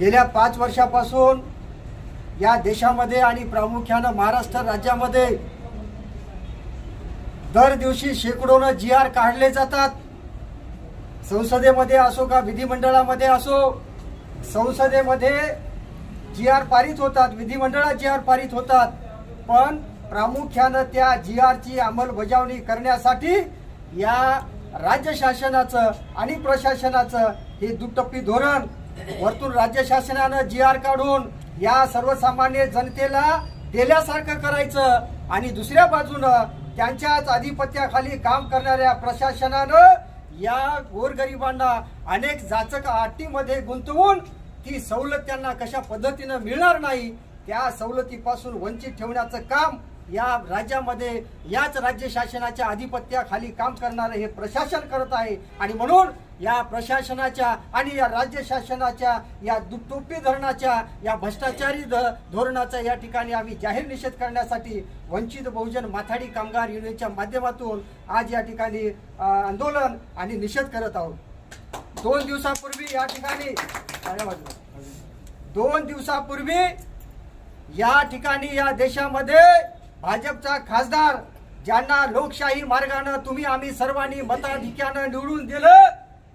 गेल्या पाच वर्षापासून या देशामध्ये आणि प्रामुख्यानं महाराष्ट्र राज्यामध्ये दर दिवशी शेकडोनं जी आर काढले जातात. संसदेमध्ये असो का विधिमंडळामध्ये असो संसदेमध्ये जी आर पारित होतात विधिमंडळात जी आर पारित होतात पण प्रामुख्यानं त्या जी आरची अंमलबजावणी करण्यासाठी या राज्य शासनाचं आणि प्रशासनाचं हे दुटप्पी धोरण वरतून राज्य शासनानं जी आर काढून या सर्वसामान्य जनतेला दिल्यासारखं करायचं आणि दुसऱ्या बाजूनं त्यांच्याच आधिपत्याखाली काम करणाऱ्या प्रशासनानं या गोरगरिबांना अनेक जाचक अटीमध्ये गुंतवून ती सवलत त्यांना कशा पद्धतीनं मिळणार नाही त्या सवलतीपासून वंचित ठेवण्याचं काम या राज्यामध्ये याच राज्य शासनाच्या आधिपत्याखाली काम करणारं हे प्रशासन करत आहे. आणि म्हणून या प्रशासनाच्या आणि या राज्य शासनाच्या या दुटोपी धरणाच्या या भ्रष्टाचारी ध- धोरणाचा या ठिकाणी आम्ही जाहीर निषेध करण्यासाठी वंचित बहुजन माथाडी कामगार युनियनच्या माध्यमातून आज या ठिकाणी आंदोलन आणि निषेध करत आहोत. दोन दिवसापूर्वी या ठिकाणी दोन दिवसापूर्वी या ठिकाणी या देशामध्ये भाजपचा खासदार ज्यांना लोकशाही मार्गानं तुम्ही आम्ही सर्वांनी मताधिक्यानं निवडून दिलं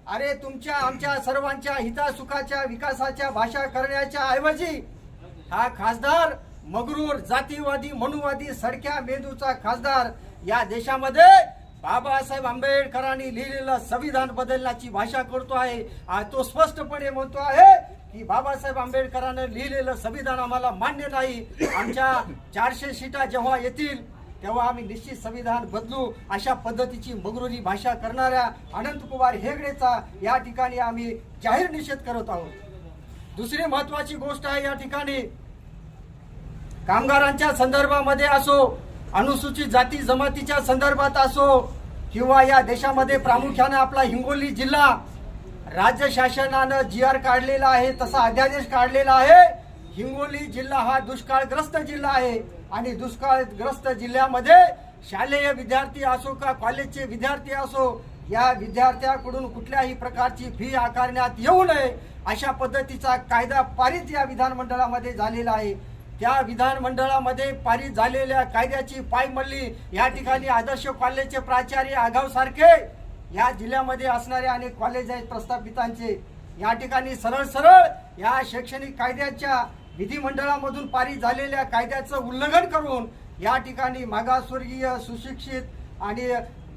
अरे तुमच्या आमच्या सर्वांच्या हितासुखाच्या विकासाच्या भाषा करण्याच्या ऐवजी हा खासदार मगरूर जातीवादी मनुवादी सडक्या मेंदूचा खासदार या देशामध्ये बाबासाहेब आंबेडकरांनी लिहिलेलं संविधान बदलण्याची भाषा करतो आहे. आ, तो स्पष्टपणे म्हणतो आहे की बाबासाहेब आंबेडकरांनी लिहिलेलं संविधान आम्हाला मान्य नाही. आमच्या चारशे सीटा जेव्हा येतील तेव्हा आम्ही निश्चित संविधान बदलू. अशा पद्धतीची मगरुरी भाषा करणाऱ्या अनंत कुमार हेगडेचा या ठिकाणी आम्ही जाहीर निषेध करत आहोत. दुसरी महत्वाची गोष्ट आहे या ठिकाणी कामगारांच्या संदर्भामध्ये असो अनुसूचित जाती जमातीच्या संदर्भात असो किंवा या देशामध्ये प्रामुख्याने आपला हिंगोली जिल्हा राज्य शासनानं जी आर काढलेला आहे तसा अध्यादेश काढलेला आहे. हिंगोली जिल्हा हा दुष्काळग्रस्त जिल्हा आहे आणि दुष्काळग्रस्त जिल्ह्यामध्ये शालेय विद्यार्थी असो का कॉलेजचे विद्यार्थी असो या विद्यार्थ्याकडून कुठल्याही प्रकारची फी आकारण्यात येऊ नये अशा पद्धतीचा कायदा पारित या विधानमंडळामध्ये झालेला आहे. त्या विधानमंडळामध्ये पारित झालेल्या कायद्याची पायमल्ली या ठिकाणी आदर्श कॉलेजचे प्राचार्य आगाव सारखे या जिल्ह्यामध्ये असणारे अनेक कॉलेज आहेत प्रस्थापितांचे. या ठिकाणी सरळ सरळ या शैक्षणिक कायद्याच्या विधिमंडळामधून पारित झालेल्या कायद्याचं उल्लंघन करून या ठिकाणी मागासवर्गीय सुशिक्षित आणि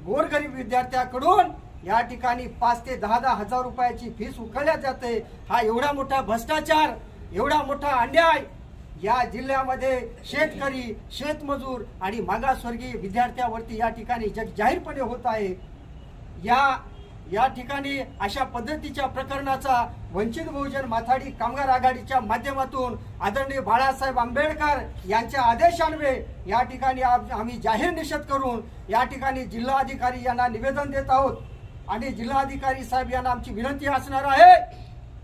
गोरगरीब विद्यार्थ्याकडून या ठिकाणी पाच ते दहा दहा हजार रुपयाची फीस उकळल्या जाते. हा एवढा मोठा भ्रष्टाचार एवढा मोठा अन्याय या जिल्ह्यामध्ये शेतकरी शेतमजूर आणि मागासवर्गीय विद्यार्थ्यावरती या ठिकाणी जग जाहीरपणे होत आहे. या या ठिकाणी अशा पद्धतीच्या प्रकरणाचा वंचित बहुजन माथाडी कामगार आघाडीच्या माध्यमातून आदरणीय बाळासाहेब आंबेडकर यांच्या आदेशान्वये या ठिकाणी आम- आम्ही जाहीर निषेध करून या ठिकाणी जिल्हाधिकारी यांना निवेदन देत आहोत. आणि जिल्हाधिकारी साहेब यांना आमची विनंती असणार आहे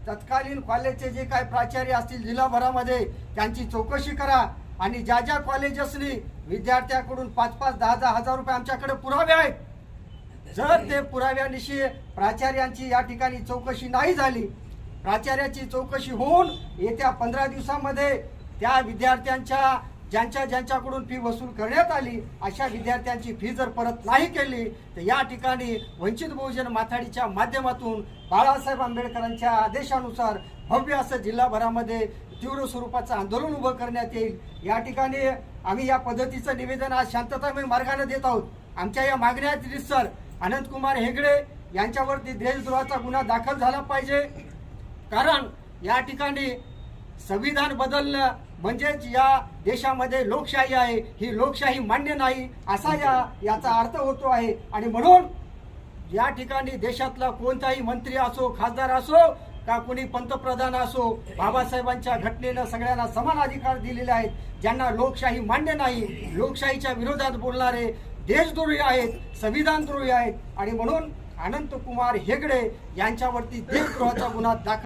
तत्कालीन कॉलेजचे जे काही प्राचार्य असतील जिल्हाभरामध्ये त्यांची चौकशी करा आणि ज्या ज्या कॉलेजेसनी विद्यार्थ्याकडून पाच पाच दहा दहा हजार रुपये आमच्याकडे पुरावे आहेत जर ते पुराव्यानिशी प्राचार्यांची या ठिकाणी चौकशी नाही झाली प्राचार्याची चौकशी होऊन येत्या पंधरा दिवसामध्ये त्या विद्यार्थ्यांच्या ज्यांच्या ज्यांच्याकडून फी वसूल करण्यात आली अशा विद्यार्थ्यांची फी जर परत नाही केली तर या ठिकाणी वंचित बहुजन माथाडीच्या माध्यमातून बाळासाहेब आंबेडकरांच्या आदेशानुसार भव्य असं जिल्हाभरामध्ये तीव्र स्वरूपाचं आंदोलन उभं करण्यात येईल. या ठिकाणी आम्ही या पद्धतीचं निवेदन आज शांततामय मार्गाने देत आहोत. आमच्या या मागण्या सर. अनंत कुमार हेगडे यांच्यावरती देशद्रोहाचा गुन्हा दाखल झाला पाहिजे. कारण या ठिकाणी संविधान बदलणं म्हणजेच या देशामध्ये लोकशाही आहे ही लोकशाही मान्य नाही असा या याचा अर्थ होतो आहे. आणि म्हणून या ठिकाणी देशातला कोणताही मंत्री असो खासदार असो का कोणी पंतप्रधान असो बाबासाहेबांच्या घटनेनं सगळ्यांना समान अधिकार दिलेले आहेत. ज्यांना लोकशाही मान्य नाही लोकशाहीच्या विरोधात बोलणारे देशद्रोही आहेत संविधानद्रोही आहेत आणि म्हणून अनंत कुमार हेगडे यांच्यावरती देशद्रोहाचा गुन्हा दाखल